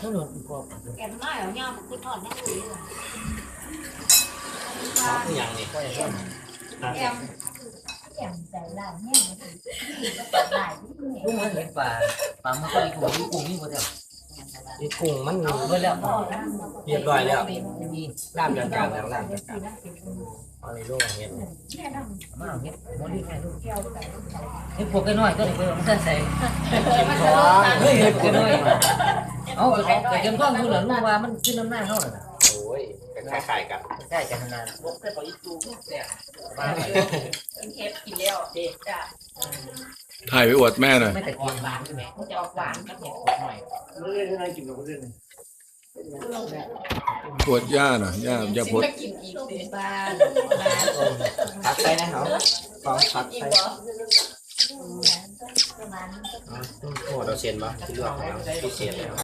นั่นหนูพอแกนไม้เอาย่ามันคือทอดนั่งอยู่อย่างนี้ก็อย่างนี้แอมแอมใจร้ายแน่ยหลายที่ลูกมันเห็นปลาป่ามันก็อีกหัวอีกกุ้งนี่หมดแล้ว นี่กุ้งมันเมื่อแล้วเรียบร้อยแล้วมีล่ามจัดการแล้วล่ามจัดการเอาในลูกเห็นมาเอาเห็ดหมดนี่แค่ลูกเห็ดพวกน้อยก็เลยไปมันใส่กินท้องเฮ้ยเห็ดน้อยเอาไปไปเก็บท้องดูหลังลูกว่ามันขึ้นน้ำหน้าเขาเลยโอ้ยคล้ายๆกันใช่กันนานบอกแต่บอกอีตูแต่กินเทปกินแล้วเด็ดจ้ะถ่ายไปอวดแม่หน่อยไม่แต่กินหวานใช่ไหมมันจะออกหวานกับเนี่ยหน่อย อวดย่าหน่อยย่าย่าพดไปกินอีกสิบ้านพักใส่นะครับฟองพักอีกใส่บ่ประมาณโอ้เราเซ็นบ่ที่เลือกแล้วพิเศษแล้ว